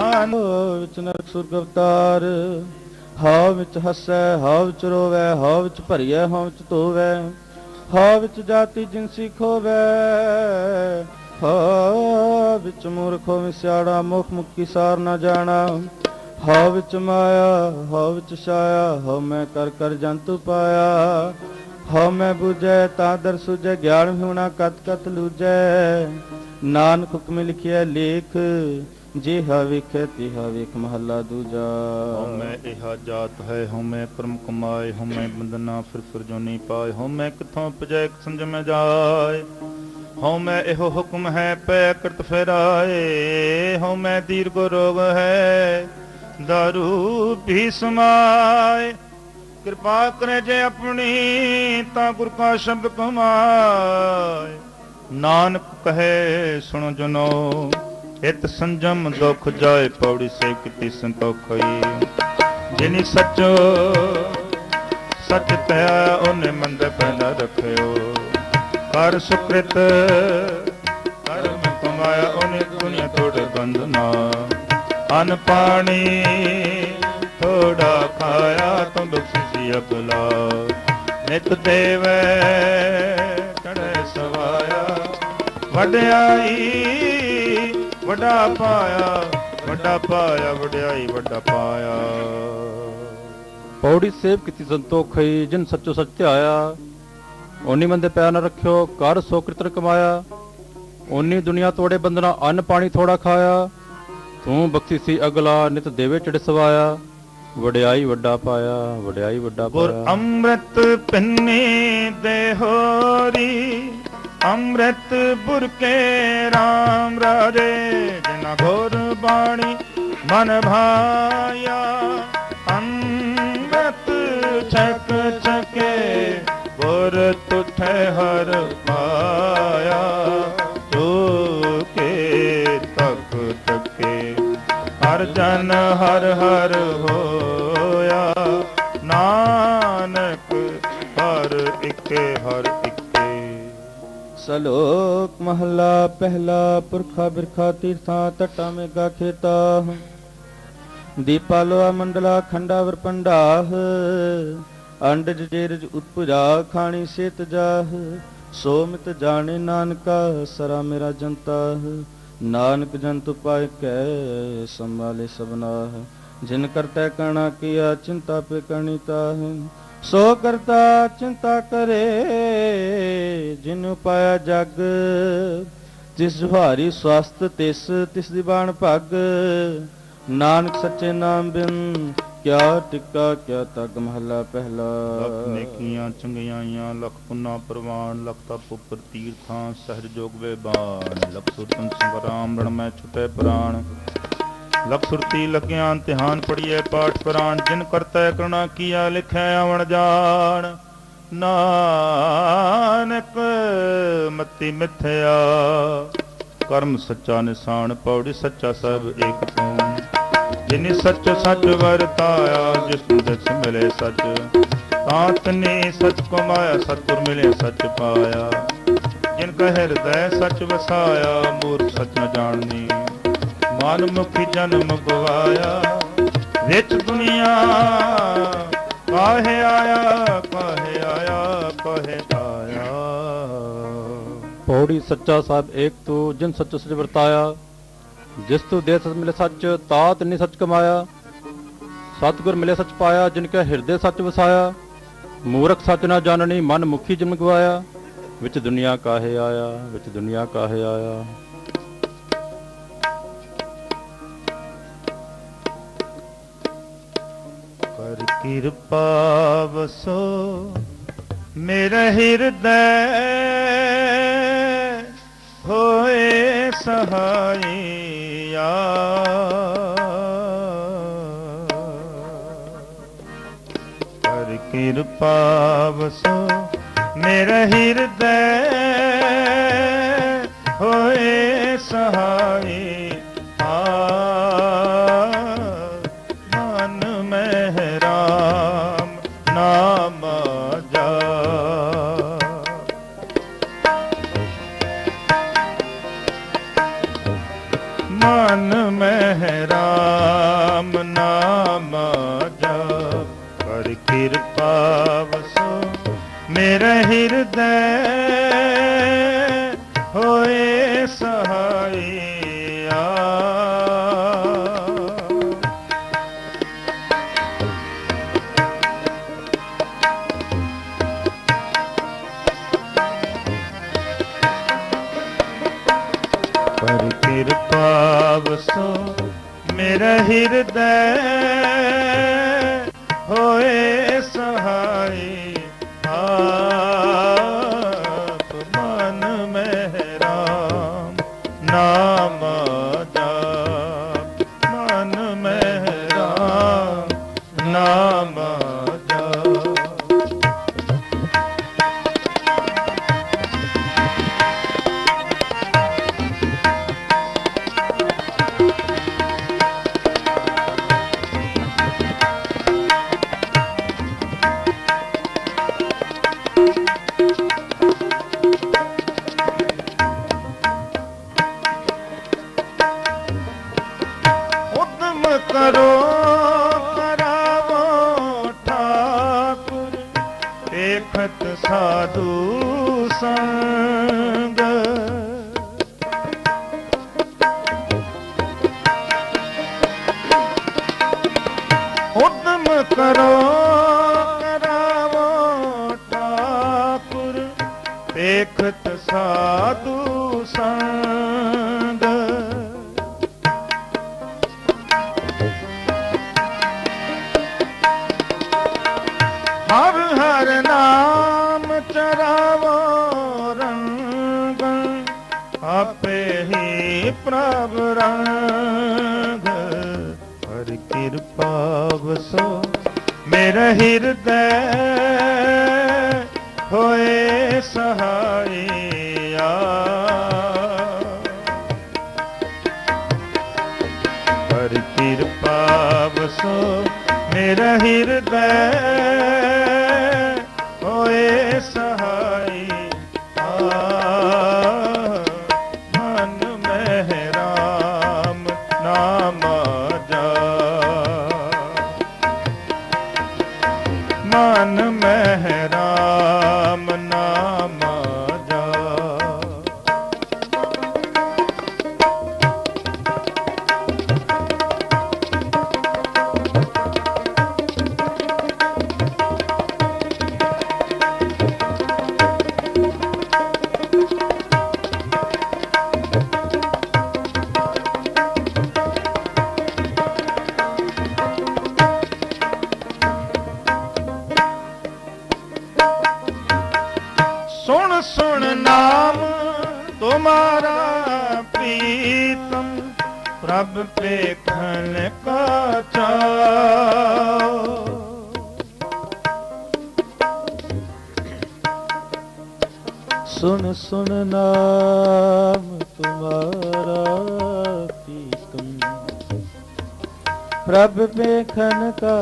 ਨਾਨ ਵਿੱਚ ਨਰਕ ਸੁਰਗ ਅਵਤਾਰ, ਹਾਵ ਵਿੱਚ ਹੱਸੈ, ਹਾਵ ਵਿੱਚ ਰੋਵੈ, ਹਾਵ ਵਿੱਚ ਭਰੀਐ, ਹਾਵ ਵਿੱਚ ਧੋਵੈ, ਹਾਵ ਵਿੱਚ ਜਾਤੀ ਜਿਨਸੀ ਖੋਵੈ, ਹਾਵ ਵਿੱਚ ਮੂਰਖ ਹੋਵੇ ਮੁਖ ਮੁਕੀ ਸਾਰ ਨਾ ਜਾਣਾ, ਹਾਵ ਵਿੱਚ ਮਾਇਆ, ਹਾਵ ਵਿੱਚ ਛਾਇਆ, ਹਉ ਮੈਂ ਕਰ ਕਰ ਜੰਤੂ ਪਾਇਆ, ਹਉ ਮੈਂ 부ਜੈ ਤਾਂ ਦਰ ਸੁਜੈ ਗਿਆਨ ਹੋਣਾ ਕਤ ਕਤ ਲੂਜੈ, ਨਾਨਕ ਹੁਕਮ ਲਿਖਿਆ ਲੇਖ ਜੇ ਵੇਖੈ ਤਿਹਾ ਵੇਖ ਮਹੱਲਾ ਦੂਜਾ। ਹਉਮੈ ਇਹਾ ਜਾਤ ਹੈ, ਹਉਮੈ ਕਰਮ ਕਮਾਏ ਹਉਮੈ ਬੰਦਨਾ ਫਿਰ ਫਿਰ ਜੋਨੀ ਪਾਏ, ਹਉਮੈ ਕਿਥੋਂ ਪਜੈ ਸੰਜਮ ਜਾਏ। ਹਉਮੈ ਇਹੋ ਹੁਕਮ ਹੈ, ਪੈ ਕਰਤ ਫੇਰਾਏ। ਹਉਮੈ ਦੀਰਘ ਰੋਗ ਹੈ, ਦਾਰੂ ਵੀ ਸਮਾਏ। ਕਿਰਪਾ ਕਰੇ ਜੇ ਆਪਣੀ, ਤਾਂ ਗੁਰ ਕਾ ਸ਼ਬਦ ਕਮਾਏ। ਨਾਨਕ ਕਹੇ, ਸੁਣੋ ਜਨੋ। ਇਤ ਸੰਜਮ ਦੁਖ ਜਾਏ ਪੌੜੀ ਸੇ ਕਿਤੀ ਸੰਤੋਖਈ ਜਿਨੀ ਸੱਚੋ, ਸੱਚ ਪਿਆ ਉਹਨੇ ਮੰਦ ਪੈਦਾ ਰਖਿਓ। ਕਰ ਸੁਕ੍ਰਿਤ, ਕਰਮ ਕਮਾਇਆ ਉਹਨੇ ਦੁਨੀਆ ਤੋੜ ਬੰਧਨਾ ਅਨ ਪਾਣੀ ਥੋੜਾ ਖਾਇਆ ਤੁਮ ਬਖਸ਼ੀ ਅਬਲਾ। ਨਿਤ ਦੇਵੈ ਚੜੈ ਸਵਾਇਆ ਵਡਿਆਈ ਵੱਡਾ ਪਾਇਆ ਵੱਡਾ ਪਾਇਆ ਵਡਿਆਈ ਵੱਡਾ ਪਾਇਆ। ਪੌੜੀ ਸੇਵ ਕੀਤੀ ਸੰਤੋਖਈ ਜਿਨ ਸੱਚੋ ਸੱਚ ਧਿਆਇਆ। ਓਨੀ ਮੰਦੇ ਪਿਆਰ ਨ ਰੱਖਿਓ ਕਰ ਸੋ ਕਿਰਤਰ ਕਮਾਇਆ। ਓਨੀ ਦੁਨੀਆ ਤੋੜੇ ਬੰਦਨਾ ਅੰਨ ਪਾਣੀ ਥੋੜਾ ਖਾਇਆ। ਤੂੰ ਬਖਸ਼ੀ ਸੀ ਅਗਲਾ ਨਿਤ ਦੇਵੇ ਚੜ ਸਵਾਇਆ। ਵਡਿਆਈ ਵੱਡਾ ਪਾਇਆ ਵਡਿਆਈ ਵੱਡਾ ਗੁਰ ਪਾਇਆ। ਅੰਮ੍ਰਿਤ ਪਿੰਨੀ ਦੇ ਹੋਰੀ ਅੰਮ੍ਰਿਤ ਬੁਰਕੇ RAM ਰਾਜੇ ਜਿਨਾ ਘੋਰ ਬਾਣੀ ਮਨ ਭਾਇਆ। ਅੰਮ੍ਰਿਤ ਛਕ ਛਕੇ ਗੁਰ ਤੁਠੇ ਹਰ ਪਾਇਆ। ਜੋ ਕੇ ਤਕ ਤਕੇ, ਹਰ ਜਨ ਹਰ ਹਰ ਹੋਇਆ। ਨਾਨਕ ਹਰ ਇਕੇ ਹਰ ਸਲੋਕ ਮਹੱਲਾ ਪਹਿਲਾ ਪੁਰਖਾ ਬਿਰਖਾ ਤੀਰਥਾਂ ਟਟਾ ਮੇਗਾ ਖੇਤਾ। ਦੀਪਾਲੋਆ ਮੰਡਲਾ ਖੰਡਾ ਵਰਪੰਡਾਹ ਅੰਡਜ ਜੇਰਜ ਉਤਪੁਜਾ ਖਾਣੀ ਸੇਤ ਜਾਹ। ਸੋ ਮਿਤ ਜਾਣੇ ਨਾਨਕਾ ਸਰਾ ਮੇਰਾ ਜੰਤਾ ਨਾਨਕ ਜੰਤੁ ਪਾਇ ਕੈ ਸੰਭਾਲੇ ਸਬਨਾਹ ਜਿਨ ਕਰਤੈ ਕਣਾ ਕੀਆ, ਚਿੰਤਾ ਪੇ ਕਰਨੀ ਤਾਹ। ਸੋ ਕਰਤਾ ਚਿੰਤਾ ਕਰੇ, ਜਿਨ ਪਾਇਆ ਜਗ, ਜਿਸ ਜੁਹਾਰੀ ਸਵਸਤ ਤਿਸ ਤਿਸ ਦੀ ਬਾਣ ਭਗ। ਨਾਨਕ ਸੱਚੇ ਨਾਮ ਬਿਨ ਕਿਆ ਟਿੱਕਾ, ਕਿਆ ਤਗ ਮਹੱਲਾ ਲਖ ਪਹਿਲਾ ਨੇਕੀਆਂ ਚੰਗਿਆਈਆਂ ਲਖ ਪੁੰਨਾ ਪ੍ਰਵਾਨ, ਲਖ ਤਪ ਉਪਰ ਤੀਰਥਾਂ, ਸਹਿਜ ਜੋਗ ਵੇਬਾਨ ਲਖ ਸੁਰਤਨ ਸੰਗਰਾਮ ਰਣ ਮੈਂ ਛੁਟੇ ਪ੍ਰਾਣ। ਲਖ ਸੁਰਤੀ ਲਗਿਆ ਧਿਆਨ ਪੜੀਏ ਪਾਠ ਪੁਰਾਨ ਜਿਨ ਕਰਤੈ ਕਰੁਣਾ ਕੀਆ ਲਿਖਿਆ ਆਵਣ ਜਾਣ। ਨਾਨਕ ਮਤੀ ਮਿਥਿਆ, ਕਰਮ ਸੱਚਾ ਨਿਸ਼ਾਨ ਪੌੜੀ ਸੱਚਾ ਸਭ ਏਕ ਤੂੰ ਜਿਨੇ ਸੱਚ ਸੱਚ ਵਰਤਾਇਆ, ਜਿਸ ਨੂੰ ਦਿਸ ਮਿਲੇ ਸੱਚ। ਤਾਤ ਨੇ ਸੱਚ ਕਮਾਇਆ, ਸਤਿਗੁਰ ਮਿਲੇ ਸੱਚ ਪਾਇਆ। ਜਿਨ ਕਾ ਹਿਰਦੈ ਸੱਚ ਵਸਾਇਆ, ਮੂਰਖ ਸੱਚ ਨ ਜਾਣਨੀ। ਮਨ ਮੁਖੀ ਜਨਮ ਗਵਾਇਆ। ਵਿੱਚ ਦੁਨੀਆ ਕਾਹੇ ਆਇਆ ਕਾਹੇ ਆਇਆ ਕਾਹੇ ਆਇਆ। ਪੌੜੀ ਸੱਚਾ ਸਾਹਿਬ ਏਕ ਤੂ, ਜਿਨ ਸੱਚ ਸੱਚ ਵਰਤਾਇਆ। ਜਿਸ ਤੂ ਦੇ ਸੱਚ ਮਿਲੇ ਸੱਚ, ਤਾਤ ਨੇ ਸੱਚ ਕਮਾਇਆ। ਸਤਿਗੁਰ ਮਿਲੇ ਸੱਚ ਪਾਇਆ, ਜਿਨ ਕੈ ਹਿਰਦੇ ਸੱਚ ਵਸਾਇਆ। ਮੂਰਖ ਸੱਚ ਨਾ ਜਾਣਨੀ, ਮਨ ਮੁਖੀ ਜਨਮ ਗਵਾਇਆ। ਵਿੱਚ ਦੁਨੀਆ ਕਾਹੇ ਆਇਆ, ਵਿੱਚ ਦੁਨੀਆ ਕਾਹੇ ਆਇਆ। ਕਿਰਪਾ ਵਸੋ ਮੇਰਾ ਹਿਰਦੈ ਹੋਏ ਸਹਾਈਆ। ਕਰ ਕਿਰਪਾ ਵਸੋ ਮੇਰਾ ਹਿਰਦੈ Uh... ਦੇਖਤ ਸਾਧੂ ਸੰਗ। ਉਦਮ ਕਰੋ ਕਰਾਵੋ ਠਾਕੁਰ ਦੇਖਤ ਸਾਧੂ ਸੰਗ। ਵਸੋ ਮੇਰਾ ਹਿਰਦੈ ਹੋਏ ਸਹਾਇਆ ਹਰ ਕਿਰਪਾ ਵਸੋ ਮੇਰਾ ਹਿਰਦੈ ਪ੍ਰਭ ਪੇਖਨ ਕਾ ਚਾਓ ਸੁਨ ਸੁਨ ਨਾਮ ਤੁਮਾਰਾ ਪੀਤਮ ਪ੍ਰਭ ਵੇਖਨ ਕਾ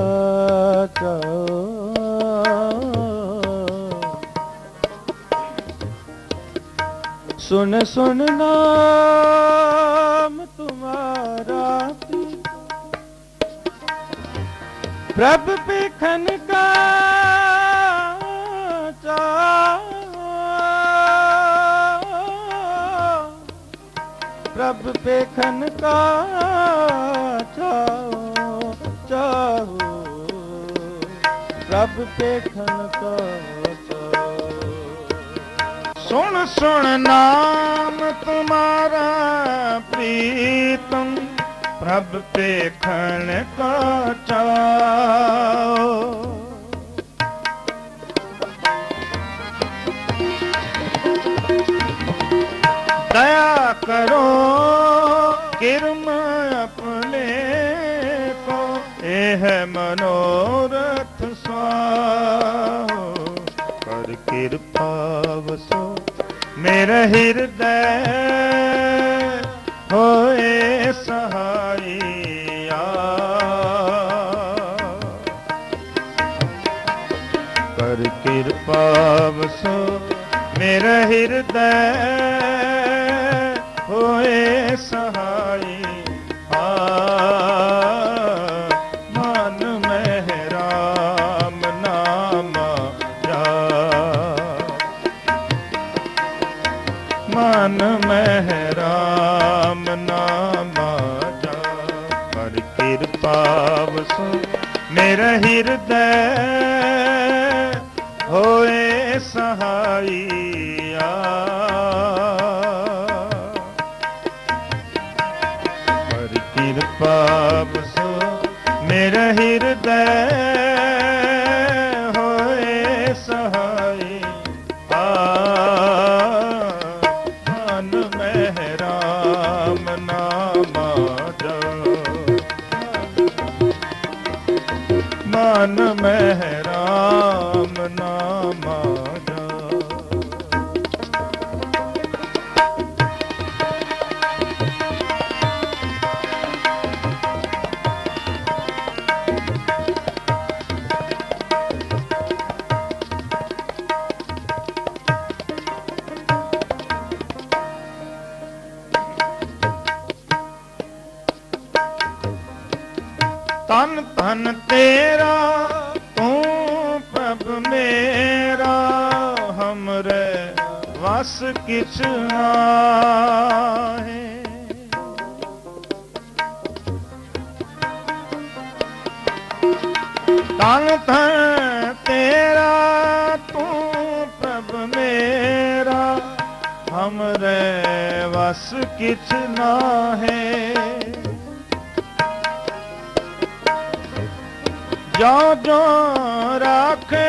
ਚਾਓ। ਸੁਨ ਸੁਨ ਨਾਮ ਤੁਮਾਰਾ ਪ੍ਰਭ ਪੇਖਨ ਕਾ ਚਾਓ ਪ੍ਰਭ ਵੇਖਨ ਕਾ ਚਾਓ ਚਾਓ ਪ੍ਰਭ ਵੇਖਨ ਕਾ ਸੁਣ ਸੁਣ ਨਾਮ ਤੁਮਾਰਾ ਪ੍ਰੀਤਮ ਪ੍ਰਭ ਪੇਖਣ ਕਾ ਦਇਆ ਕਰੋ, ਕਿਰਮ ਆਪਣੇ ਕੋ, ਇਹ ਮਨੋਰਥ ਸੁਆਓ ਕਰ ਕਿਰਪਾ ਵਸੋ ਮੇਰੇ ਹਿਰਦੈ ਮੇਰ ਹਿਰਦੈ ਹੋਏ ਸਹਾਈ ਆ। ਮਨ ਨਾਮ ਜਾ। ਮਨ ਨਾਮ ਜਾ। ਪਰ ਕਿਰਪਾ ਵਸੋ ਮੇਰਾ ਹਿਰਦੈ ਕਿਰਪਾ ਵਸੋ ਮੇਰੇ ਹਿਰਦੈ ਤਨ ਤਨ ਤੇਰਾ, ਤੂੰ ਪ੍ਰਭ ਮੇਰਾ। ਹਮਰੇ ਵਸ ਕਿਛ ਨਾਹੀ। ਤਨ ਤਨ ਤੇਰਾ, ਤੂੰ ਪ੍ਰਭ ਮੇਰਾ। ਹਮਰੇ ਵਸ ਕਿਛ ਨਾਹੀ। ਜੋ ਜੋ ਰਾਖੇ